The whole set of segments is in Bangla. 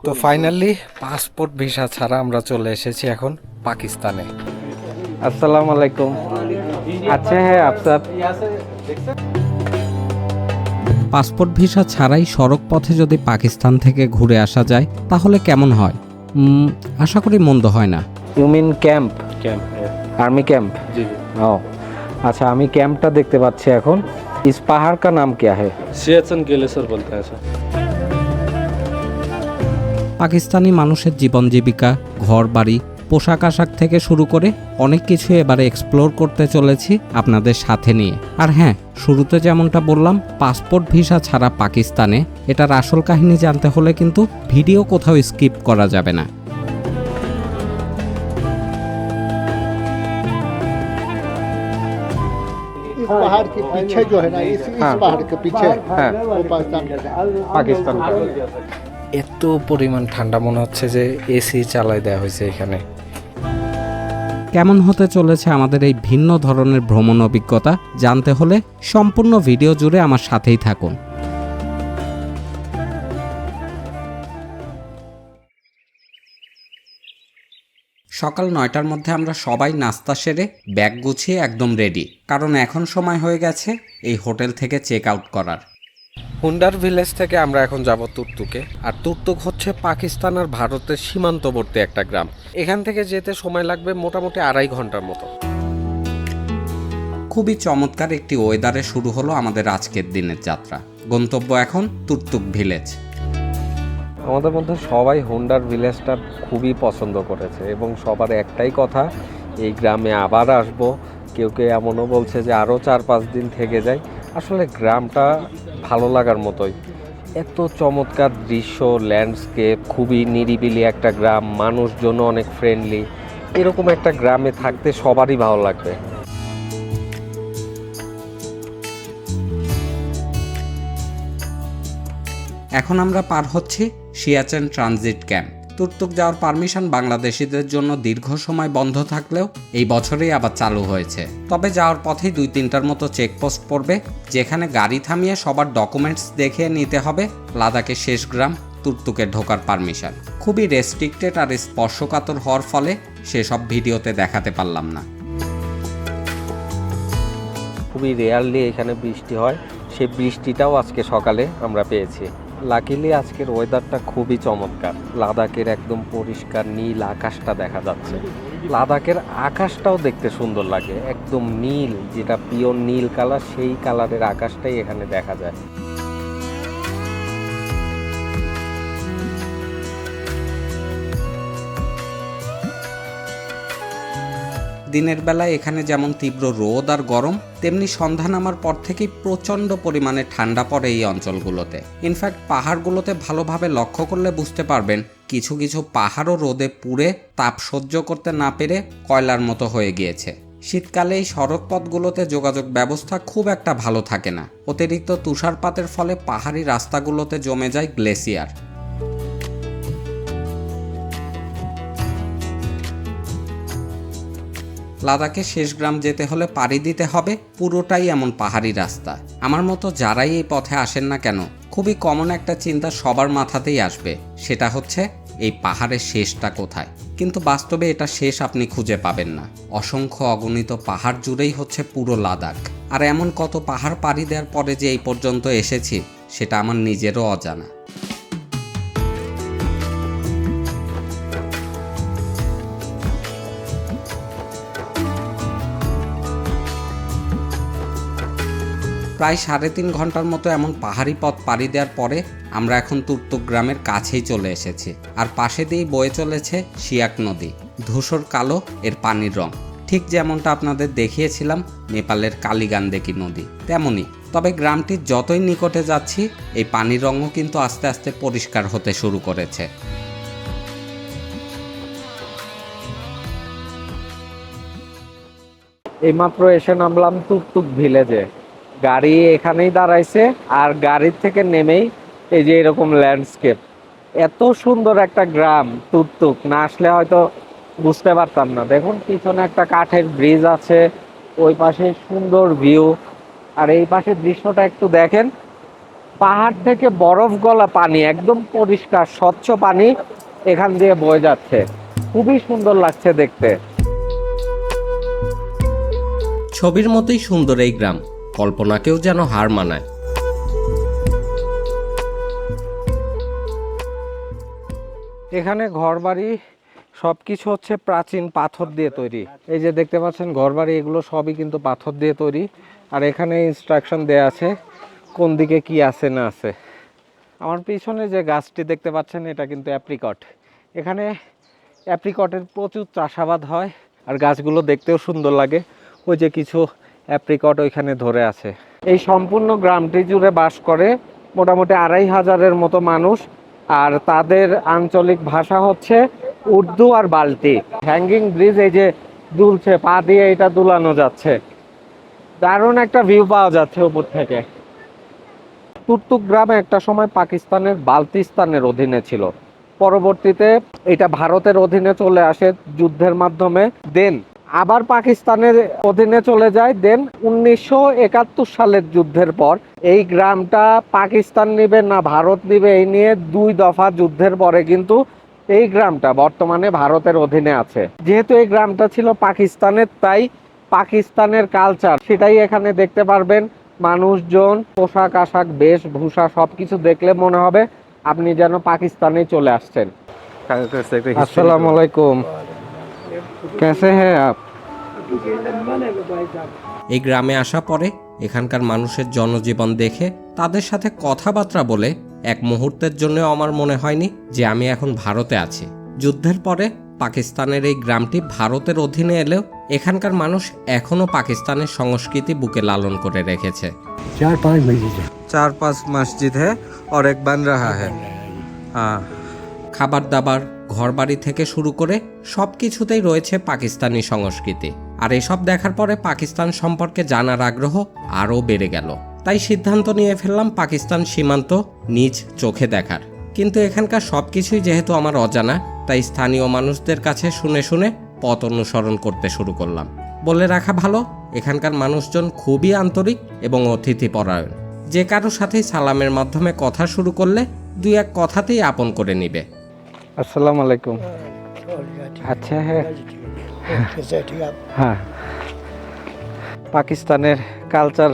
তো ফাইনালি পাসপোর্ট ভিসা ছাড়া আমরা চলে এসেছি এখন পাকিস্তানে আসসালামু আলাইকুম আচ্ছা হ্যাঁ আপনার পাসপোর্ট ভিসা ছাড়াই সড়ক পথে যদি পাকিস্তান থেকে ঘুরে আসা যায় তাহলে কেমন হয় উম, আশা করি মন্দ হয় না ইউ মিন ক্যাম্প कैंप है आर्मी कैंप जी ও আচ্ছা আমি ক্যাম্পটা দেখতে পাচ্ছি এখন इस पहाड़ का नाम क्या है सियाचन ग्लेशियर बोलते हैं सर পাকিস্তানি মানুষের জীবন জীবিকা ঘর বাড়ি পোশাক আশাক থেকে শুরু করে অনেক কিছু এবারে এক্সপ্লোর করতে চলেছি আপনাদের সাথে নিয়ে আর হ্যাঁ শুরুতে যেমনটা বললাম পাসপোর্ট ভিসা ছাড়া পাকিস্তানে এটার আসল কাহিনী জানতে হলে কিন্তু ভিডিও কোথাও স্কিপ করা যাবে না इस पहाड़ के पीछे जो है ना इस इस हाँ। पहाड़ के पीछे हाँ। वो पाकिस्तान পাকিস্তান এত পরিমাণ ঠান্ডা মনে হচ্ছে যে এসি চালাই দেওয়া হয়েছে এখানে। কেমন হতে চলেছে আমাদের এই ভিন্ন ধরনের ভ্রমণ অভিজ্ঞতা জানতে হলে সম্পূর্ণ ভিডিও জুড়ে আমার সাথেই থাকুন। সকাল নয়টার মধ্যে আমরা সবাই নাস্তা সেরে ব্যাগ গুছিয়ে একদম রেডি কারণ এখন সময় হয়ে গেছে এই হোটেল থেকে চেক আউট করার। হুন্ডার ভিলেজ থেকে আমরা এখন যাব তুর্তুকে। আর তুর্তুক হচ্ছে পাকিস্তান আর ভারতের সীমান্তবর্তী একটা গ্রাম। এখান থেকে যেতে সময় লাগবে মোটামুটি আড়াই ঘণ্টার মতো। খুবই চমৎকার একটি ওয়েদারে শুরু হলো আমাদের আজকের দিনের যাত্রা। গন্তব্য এখন তুর্তুক ভিলেজ। আমাদের মধ্যে সবাই হুন্ডার ভিলেজটা খুবই পছন্দ করেছে এবং সবার একটাই কথা এই গ্রামে আবার আসব। কেউ কেউ এমনও বলছে যে আরও চার পাঁচ দিন থেকে যাই। আসলে গ্রামটা ভালো লাগার মতোই। এত চমৎকার দৃশ্য ল্যান্ডস্কেপ খুবই নিরিবিলি একটা গ্রাম মানুষজন অনেক ফ্রেন্ডলি এরকম একটা গ্রামে থাকতে সবারই ভালো লাগবে। এখন আমরা পার হচ্ছি সিয়াচেন ট্রানজিট ক্যাম্প। তুর্তুক যাওয়ার পারমিশন বাংলাদেশিদের জন্য দীর্ঘ সময় বন্ধ থাকলেও এই বছরেই আবার চালু হয়েছে। তবে যাওয়ার পথেই দুই তিনটার মতো চেকপোস্ট পড়বে, যেখানে গাড়ি থামিয়ে সবার ডকুমেন্টস দেখে নিতে হবে লাদাখের শেষ গ্রাম তুর্তুকে ঢোকার পারমিশন। খুবই রেস্ট্রিক্টেড আর স্পর্শকাতর হওয়ার ফলে সেসব ভিডিওতে দেখাতে পারলাম না। খুবই রেয়ারলি এখানে বৃষ্টি হয়। সেই বৃষ্টিটাও আজকে সকালে আমরা পেয়েছি। লাকিলি আজকের ওয়েদারটা খুবই চমৎকার। লাদাখের একদম পরিষ্কার নীল আকাশটা দেখা যাচ্ছে। লাদাখের আকাশটাও দেখতে সুন্দর লাগে। একদম নীল, যেটা পিওর নীল কালার সেই কালারের আকাশটাই এখানে দেখা যায়। দিনের বেলায় এখানে যেমন তীব্র রোদ আর গরম, তেমনি সন্ধ্যা নামার পর থেকেই প্রচণ্ড পরিমাণে ঠান্ডা পড়ে এই অঞ্চলগুলোতে। ইনফ্যাক্ট পাহাড়গুলোতে ভালোভাবে লক্ষ্য করলে বুঝতে পারবেন, কিছু কিছু পাহাড়ও রোদে পুড়ে তাপ সহ্য করতে না পেরে কয়লার মতো হয়ে গিয়েছে। শীতকালে এই সড়ক পথগুলোতে যোগাযোগ ব্যবস্থা খুব একটা ভালো থাকে না। অতিরিক্ত তুষারপাতের ফলে পাহাড়ি রাস্তাগুলোতে জমে যায় গ্লেসিয়ার লাদাখে শেষ গ্রাম যেতে হলে পাড়ি দিতে হবে, পুরোটাই এমন পাহাড়ি রাস্তা। আমার মতো যারাই এই পথে আসেন না কেন, খুবই কমন একটা চিন্তা সবার মাথাতেই আসবে, সেটা হচ্ছে এই পাহাড়ের শেষটা কোথায়? কিন্তু বাস্তবে এটা শেষ আপনি খুঁজে পাবেন না। অসংখ্য অগণিত পাহাড় জুড়েই হচ্ছে পুরো লাদাখ। আর এমন কত পাহাড় পাড়ি দেওয়ার পরে যে এই পর্যন্ত এসেছি, সেটা আমার নিজেরও অজানা। প্রায় সাড়ে তিন ঘণ্টার মতো এমন পাহাড়ি পথ পাড়ি দেওয়ার পরে আমরা এখন তুর্তুক গ্রামের কাছেই চলে এসেছি। আর পাশে দিয়েই বয়ে চলেছে শিয়াক নদী। ধূসর কালো, এর পানির রং। ঠিক যেমনটা আপনাদের দেখিয়েছিলাম, নেপালের কালীগান্দেকি নদী। তেমনই। তবে গ্রামটির যতই নিকটে যাচ্ছি, এই পানির রঙও কিন্তু আস্তে আস্তে পরিষ্কার হতে শুরু করেছে। এইমাত্র এসে নামলাম তুকতুক ভিলেজে। গাড়ি এখানেই দাঁড়াইছে আর গাড়ির থেকে নেমেই এই যে এরকম ল্যান্ডস্কেপ এত সুন্দর একটা গ্রাম তুকতুক না আসলে হয়তো বুঝতে পারতাম না। দেখুন, পিছনে একটা কাঠের ব্রিজ আছে, ওই পাশে সুন্দর ভিউ আর এই পাশের দৃশ্যটা একটু দেখেন। পাহাড় থেকে বরফ গলা পানি, একদম পরিষ্কার, স্বচ্ছ পানি এখান দিয়ে বয়ে যাচ্ছে। খুবই সুন্দর লাগছে দেখতে। ছবির মতোই সুন্দর এই গ্রাম। কল্পনাকেও যেন হার মানায়। এখানে ঘরবাড়ি সব কিছু হচ্ছে প্রাচীন পাথর দিয়ে তৈরি। এই যে দেখতে পাচ্ছেন, ঘরবাড়ি এগুলো সবই কিন্তু পাথর দিয়ে তৈরি। আর এখানে ইনস্ট্রাকশন দেয়া আছে কোন দিকে কি আছে, না আছে। আমার পিছনে যে গাছটি দেখতে পাচ্ছেন, এটা কিন্তু অ্যাপ্রিকট এখানে অ্যাপ্রিকটের প্রচুর চাষাবাদ হয়, আর গাছগুলো দেখতেও সুন্দর লাগে। ওই যে কিছু অ্যাপ্রিকট ওইখানে ধরে আছে। এই সম্পূর্ণ গ্রামটি জুড়ে বাস করে মোটামুটি আড়াই হাজারের মতো মানুষ, আর তাদের আঞ্চলিক ভাষা হচ্ছে উর্দু আর বাল্টি। হ্যাঙ্গিং ব্রিজ এই যে দুলছে, পা দিয়ে এটা দুলানো যাচ্ছে। দারুণ একটা ভিউ পাওয়া যাচ্ছে উপর থেকে। তুর্তুক গ্রাম একটা সময় পাকিস্তানের বালতিস্তানের অধীনে ছিল। পরবর্তীতে এটা ভারতের অধীনে চলে আসে যুদ্ধের মাধ্যমে। দেন আবার পাকিস্তানের অধীনে চলে যায়। দেন উনিশশো সালের যুদ্ধের পর এই গ্রামটা পাকিস্তান নিবে না ভারত নিবে এই নিয়ে দুই দফা যুদ্ধের পরে কিন্তু এই গ্রামটা বর্তমানে ভারতের অধীনে আছে। যেহেতু এই গ্রামটা ছিল পাকিস্তানের তাই পাকিস্তানের কালচার সেটাই এখানে দেখতে পারবেন। মানুষজন পোশাক আশাক বেশভূষা সব কিছু দেখলে মনে হবে আপনি যেন পাকিস্তানে চলে আসছেন। আসসালামু আলাইকুম। कैसे हैं आप এই গ্রামে আসা পরে এখানকার মানুষের জনজীবন দেখে তাদের সাথে কথাবার্তা বলে এক মুহূর্তের জন্য আমার মনে হয়নি যে আমি এখন ভারতে আছি যুদ্ধের পরে পাকিস্তানের এই গ্রামটি ভারতের অধীনে এলেও এখানকার মানুষ এখনও পাকিস্তানের সংস্কৃতি বুকে লালন করে রেখেছে चार पाँच मस्जिद है चार पांच मस्जिद है और एक बन रहा है हाँ খাবার দাবার ঘরবাড়ি থেকে শুরু করে সব কিছুতেই রয়েছে পাকিস্তানি সংস্কৃতি। আর এসব দেখার পরে পাকিস্তান সম্পর্কে জানার আগ্রহ আরও বেড়ে গেল। তাই সিদ্ধান্ত নিয়ে ফেললাম পাকিস্তান সীমান্ত নিজ চোখে দেখার। কিন্তু এখানকার সব কিছুই যেহেতু আমার অজানা, তাই স্থানীয় মানুষদের কাছে শুনে শুনে পথ অনুসরণ করতে শুরু করলাম। বলে রাখা ভালো, এখানকার মানুষজন খুবই আন্তরিক এবং অতিথিপরায়ণ। যে কারও সাথেই সালামের মাধ্যমে কথা শুরু করলে দুই এক কথাতেই আপন করে নিবে। আসসালামু আলাইকুম। আচ্ছা হ্যাঁ। হ্যাঁ। পাকিস্তানের কালচার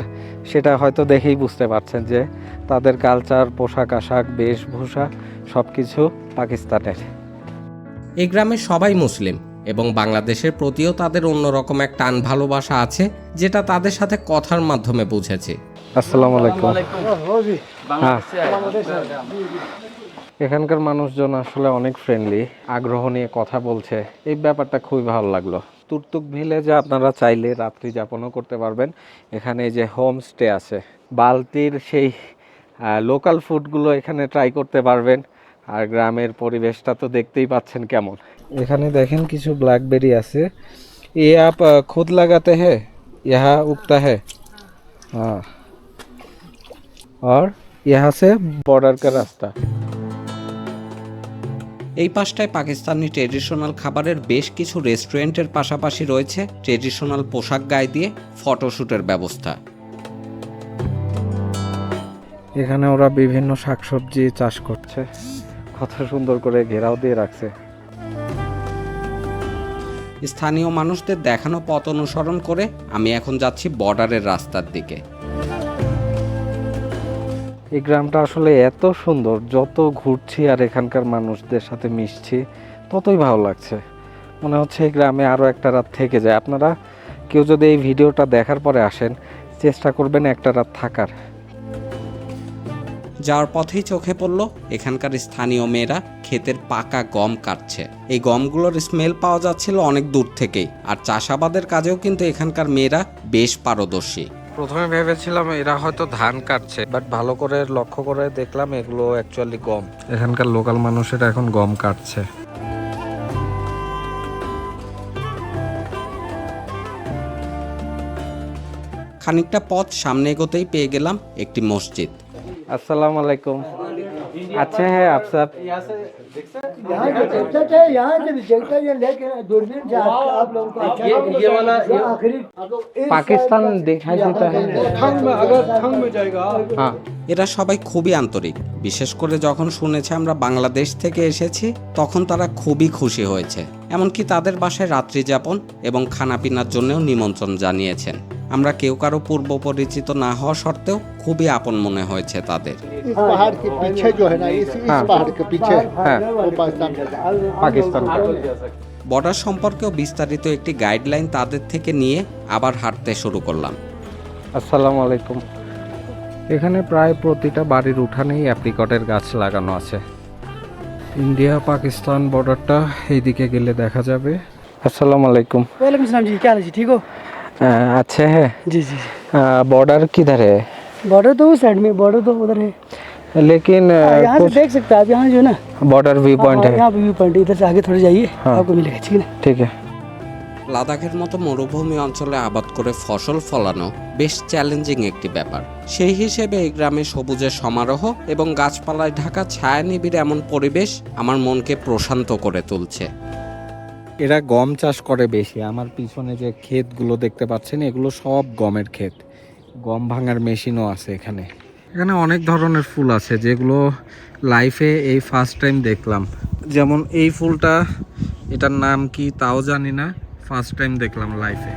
সেটা হয়তো দেখেই বুঝতে পারছেন যে তাদের কালচার পোশাক আশাক বেশভূষা সব কিছু পাকিস্তানের। এই গ্রামে সবাই মুসলিম এবং বাংলাদেশের প্রতিও তাদের অন্যরকম এক টান ভালোবাসা আছে যেটা তাদের সাথে কথার মাধ্যমে বুঝেছে। আসসালামু আলাইকুম। এখানকার মানুষজন আসলে অনেক ফ্রেন্ডলি আগ্রহ নিয়ে কথা বলছে। এই ব্যাপারটা খুবই ভালো লাগল। তুর্তুক ভিলেজে আপনারা চাইলে রাত্রি যাপনও করতে পারবেন। এখানে যে হোমস্টে আছে, বালতির সেই লোকাল ফুডগুলো এখানে ট্রাই করতে পারবেন। আর গ্রামের পরিবেশটা তো দেখতেই পাচ্ছেন কেমন। এখানে দেখেন কিছু ব্ল্যাকবেরি আছে। এ আপ খুদ লাগাতে হ্যাঁ ইহা উগতা হ্যাঁ আর यहाँ से बॉर्डर का रास्ता এই পাশটায় পাকিস্তানি ট্রেডিশনাল খাবারের বেশ কিছু রেস্টুরেন্টের পাশাপাশি রয়েছে ট্রেডিশনাল পোশাক গায়ে দিয়ে ফটোশ্যুটের ব্যবস্থা এখানে ওরা বিভিন্ন শাকসবজি চাষ করছে কত সুন্দর করে ঘেরাও দিয়ে রাখছে স্থানীয় মানুষদের দেখানো পথ অনুসরণ করে আমি এখন যাচ্ছি বর্ডারের রাস্তার দিকে এই গ্রামটা আসলে এত সুন্দর, যত ঘুরছি আর এখানকার মানুষদের সাথে মিশছি, ততই ভালো লাগছে। মনে হচ্ছে এই গ্রামে আরও একটা রাত থেকে যায়। আপনারা কেউ যদি এই ভিডিওটা দেখার পরে আসেন, চেষ্টা করবেন একটা রাত থাকার। যাওয়ার পথেই চোখে পড়ল, এখানকার স্থানীয় মেয়েরা ক্ষেতের পাকা গম কাটছে। এই গমগুলোর স্মেল পাওয়া যাচ্ছিল অনেক দূর থেকেই। আর চাষাবাদের কাজেও কিন্তু এখানকার মেয়েরা বেশ পারদর্শী। প্রথমে ভেবেছিলাম এরা হয়তো ধান কাটছে বাট ভালো করে লক্ষ্য করে দেখলাম এগুলো অ্যাকচুয়ালি গম। এখানকার লোকাল মানুষেরা এখন গম কাটছে। খানিকটা পথ সামনে এগোতেই পেয়ে গেলাম একটি মসজিদ। আসসালামু আলাইকুম। अच्छे हैं आप सब यहाँ जो देखते थे यहाँ जब देखते थे लेकिन दूरबीन से आप, आप लोगों को अच्छा ये, वाला ये आखिरी पाकिस्तान दिखाई देता है ठंग में अगर ठंग में जाएगा हाँ এরা সবাই খুবই আন্তরিক বিশেষ করে যখন শুনেছে আমরা বাংলাদেশ থেকে এসেছি তখন তারা খুবই খুশি হয়েছে এমনকি তাদের বাসায় রাত্রি যাপন এবং খানাপিনার জন্যও নিমন্ত্রণ জানিয়েছেন আমরা কেউ কারও পূর্ব পরিচিত না হওয়া সত্ত্বেও খুবই আপন মনে হয়েছে তাদের। হ্যাঁ। হ্যাঁ। বর্ডার সম্পর্কেও বিস্তারিত একটি গাইডলাইন তাদের থেকে নিয়ে আবার হাঁটতে শুরু করলাম। আসসালামু আলাইকুম। এখানে প্রায় প্রতিটা বাড়ির উঠানেই অ্যাপ্রিকটের গাছ লাগানো আছে। ইন্ডিয়া পাকিস্তান বর্ডারটা এইদিকে গেলে দেখা যাবে। আসসালামু আলাইকুম। ওয়ালাইকুম আসসালাম জি কেমন আছি? ঠিক अच्छा है जी जी जी बॉर्डर किधर है बॉर्डर तो उस साइड में बॉर्डर तो उधर है लेकिन हाँ, यहाँ से देख सकते हैं आप यहाँ जो है ना बॉर्डर व्यू पॉइंट हाँ, है यहाँ पे व्यू पॉइंट है इधर से आगे थोड़े जाइए हाँ। आपको मिलेगा ठीक है ना ठीक है লাদাখের মতো মরুভূমি অঞ্চলে আবাদ করে ফসল ফলানো বেশ চ্যালেঞ্জিং একটি ব্যাপার সেই হিসেবে এই গ্রামে সবুজের সমারোহ এবং গাছপালায় ঢাকা ছায়ানিবিড় এমন পরিবেশ আমার মনকে প্রশান্ত করে তুলছে এরা গম চাষ করে বেশি। আমার পিছনে যে ক্ষেতগুলো দেখতে পাচ্ছেন, এগুলো সব গমের ক্ষেত। গম ভাঙার মেশিনও আছে এখানে। এখানে অনেক ধরনের ফুল আছে, যেগুলো লাইফে এই ফার্স্ট টাইম দেখলাম। যেমন এই ফুলটা, এটার নাম কি তাও জানি না ফার্স্ট টাইম দেখলাম লাইফে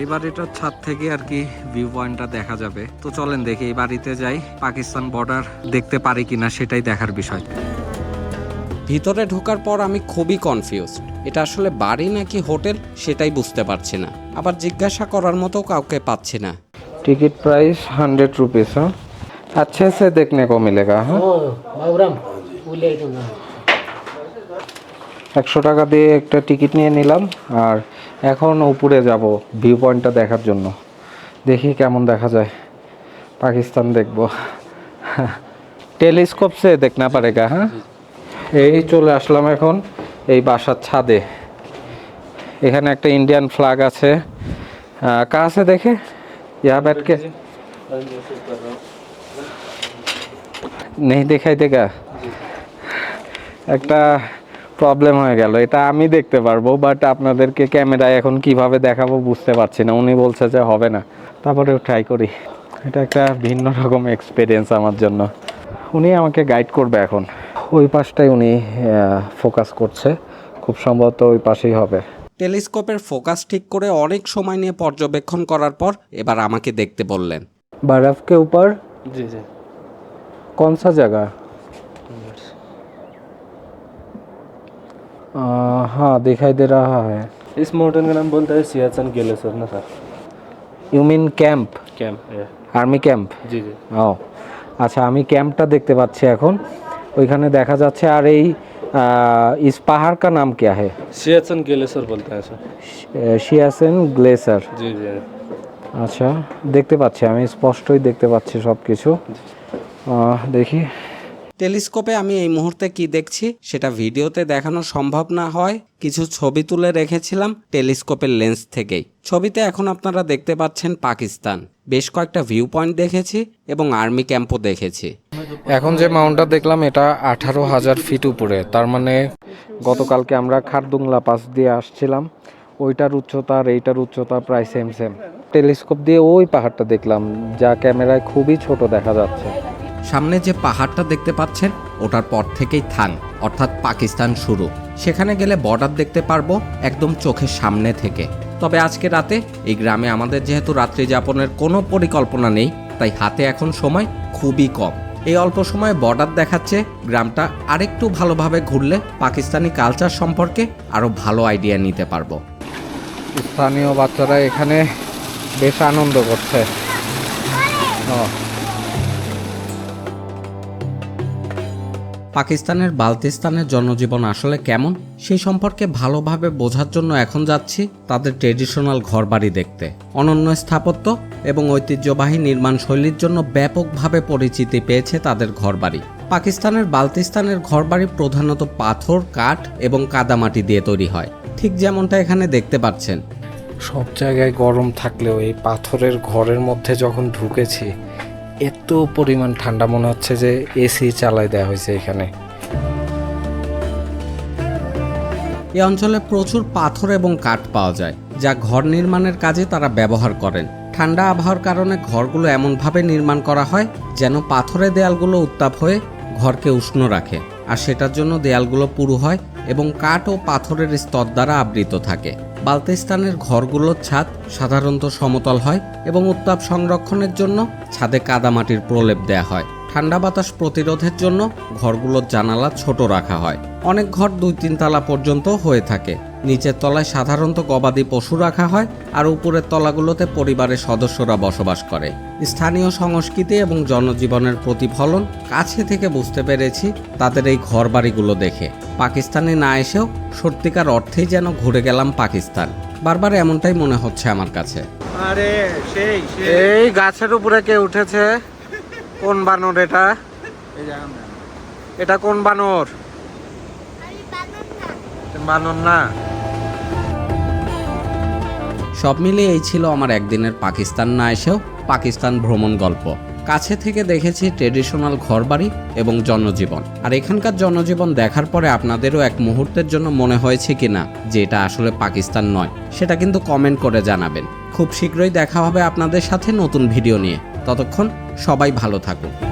এই বাড়িটার ছাদ থেকে আর কি ভিউ পয়েন্টটা দেখা যাবে। তো চলেন দেখি, এই বাড়িতে যাই, পাকিস্তান বর্ডার দেখতে পারি কিনা সেটাই দেখার বিষয়। ভিতরে ঢোকার পর আমি খুবই কনফিউজড এটা আসলে বাড়ি নাকি হোটেল সেটাই বুঝতে পারছি না আবার জিজ্ঞাসা করার মতো কাউকে পাচ্ছি না टिकट प्राइस हंड्रेड रुपीज़ हाँ अच्छे से देखने को मिलेगा हाँ একশো টাকা দিয়ে একটা টিকিট নিয়ে নিলাম আর এখন উপরে যাব ভিউ পয়েন্টটা দেখার জন্য দেখি কেমন দেখা যায় পাকিস্তান দেখব টেলিস্কোপ সে দেখনা পারেগা হ্যাঁ এই চলে আসলাম এখন এই বাসার ছাদে। এখানে একটা ইন্ডিয়ান ফ্ল্যাগ আছে। কা আছে দেখে? ইয়া ব্যাটকে নেই দেখাই দেখা। একটা প্রবলেম হয়ে গেল। এটা আমি দেখতে পারব বাট আপনাদেরকে ক্যামেরায় এখন কীভাবে দেখাবো বুঝতে পারছি না। উনি বলছে যে হবে না। তারপরে ট্রাই করি। এটা একটা ভিন্ন রকম এক্সপিরিয়েন্স আমার জন্য। উনি আমাকে গাইড করবে এখন। ওই পাশটাই উনি ফোকাস করছে খুব সম্ভবত ওই পাশেই হবে টেলিস্কোপের ফোকাস ঠিক করে অনেক সময় নিয়ে পর্যবেক্ষণ করার পর এবার আমাকে দেখতে বললেন बर्फ के ऊपर जी जी कौन सा जगह आ, हाँ दिखाई दे रहा है इस माउंटेन का नाम बोलता है सियाचन ग्लेशियर ना sir you mean camp camp है আর্মি ক্যাম্প जी जी ও আচ্ছা আমি ক্যাম্পটা দেখতে পাচ্ছি এখন ওইখানে দেখা যাচ্ছে আর এই আহ, ইস পাহাড় কা নাম क्या है सियाचन ग्लेशियर बोलते हैं सर শিয়াসেন গ্লেসার जी जी আচ্ছা দেখতে পাচ্ছি আমি স্পষ্টই দেখতে পাচ্ছি সব কিছু দেখি টেলিস্কোপে আমি এই মুহূর্তে কি দেখছি সেটা ভিডিওতে দেখানো সম্ভব না হয়। কিছু ছবি তুলে রেখেছিলাম টেলিস্কোপের লেন্স থেকেই। ছবিতে এখন আপনারা দেখতে পাচ্ছেন পাকিস্তান। বেশ কয়েকটা ভিউ পয়েন্ট দেখেছি এবং আর্মি ক্যাম্পও দেখেছি। এখন যে মাউন্টটা দেখলাম, এটা আঠারো হাজার ফিট উপরে। তার মানে গতকালকে আমরা খারদুংলা পাস দিয়ে আসছিলাম। ওইটার উচ্চতা আর এইটার উচ্চতা প্রায় সেম সেম টেলিস্কোপ দিয়ে ওই পাহাড়টা দেখলাম, যা ক্যামেরায় খুবই ছোট দেখা যাচ্ছে। সামনে যে পাহাড়টা দেখতে পাচ্ছেন, ওটার পর থেকেই থান, অর্থাৎ পাকিস্তান শুরু। সেখানে গেলে বর্ডার দেখতে পারব একদম চোখের সামনে থেকে। তবে আজকে রাতে এই গ্রামে আমাদের যেহেতু রাত্রি যাপনের কোনো পরিকল্পনা নেই, তাই হাতে এখন সময় খুবই কম। এই অল্প সময়ে বর্ডার দেখাচ্ছে গ্রামটা আরেকটু ভালোভাবে ঘুরলে পাকিস্তানি কালচার সম্পর্কে আরও ভালো আইডিয়া নিতে পারব। স্থানীয় বাচ্চারা এখানে বেশ আনন্দ করছে। পাকিস্তানের বালতিস্তানের জনজীবন আসলে কেমন সেই সম্পর্কে ভালোভাবে বোঝার জন্য এখন যাচ্ছি তাদের ট্রেডিশনাল ঘরবাড়ি দেখতে। অনন্য স্থাপত্য এবং ঐতিহ্যবাহী নির্মাণ শৈলীর জন্য ব্যাপকভাবে পরিচিতি পেয়েছে তাদের ঘরবাড়ি। পাকিস্তানের বালতিস্তানের ঘরবাড়ি প্রধানত পাথর, কাঠ এবং কাদামাটি দিয়ে তৈরি হয়। ঠিক যেমনটা এখানে দেখতে পাচ্ছেন। সব জায়গায় গরম থাকলেও এই পাথরের ঘরের মধ্যে যখন ঢুকেছি এত পরিমাণ ঠান্ডা মনে হচ্ছে যে এসি চালাই দেওয়া হয়েছে এখানে। এই অঞ্চলে প্রচুর পাথর এবং কাঠ পাওয়া যায়, যা ঘর নির্মাণের কাজে তারা ব্যবহার করেন। ঠান্ডা আবহাওয়ার কারণে ঘরগুলো এমনভাবে নির্মাণ করা হয় যেন পাথরের দেয়ালগুলো উত্তাপ হয়ে ঘরকে উষ্ণ রাখে, আর সেটার জন্য দেয়ালগুলো পুরু হয় এবং কাঠ ও পাথরের স্তর দ্বারা আবৃত থাকে। বালতিস্তানের ঘরগুলোর ছাদ সাধারণত সমতল হয় এবং উত্তাপ সংরক্ষণের জন্য ছাদে কাদামাটির প্রলেপ দেয়া হয়। ঠান্ডা বাতাস প্রতিরোধের জন্য ঘরগুলোর জানালা ছোট রাখা হয়। অনেক ঘর দুই তিন তলা পর্যন্ত হয়ে থাকে। নিচের তলায় সাধারণত গবাদি পশু রাখা হয় আর উপরের তলাগুলোতে পরিবারের সদস্যরা বসবাস করে। স্থানীয় সংস্কৃতি এবং জনজীবনের প্রতিফলন কাছে থেকে বুঝতে পেরেছি তাদের এই ঘরবাড়িগুলো দেখে। পাকিস্তানে না এসেও সত্যিকার অর্থেই যেন ঘুরে গেলাম পাকিস্তান। বারবার এমনটাই মনে হচ্ছে আমার কাছে। আরে সেই এই গাছের উপরে কে উঠেছে? কোন বানর এটা? এটা কোন বানর? বানর না। সব মিলিয়ে এই ছিল আমার একদিনের পাকিস্তান না এসেও পাকিস্তান ভ্রমণ গল্প। কাছে থেকে দেখেছি ট্রেডিশনাল ঘরবাড়ি এবং জনজীবন। আর এখানকার জনজীবন দেখার পরে আপনাদেরও এক মুহূর্তের জন্য মনে হয়েছে কিনা যে এটা আসলে পাকিস্তান নয়, সেটা কিন্তু কমেন্ট করে জানাবেন। খুব শীঘ্রই দেখা হবে আপনাদের সাথে নতুন ভিডিও নিয়ে। ততক্ষণ সবাই ভালো থাকুন।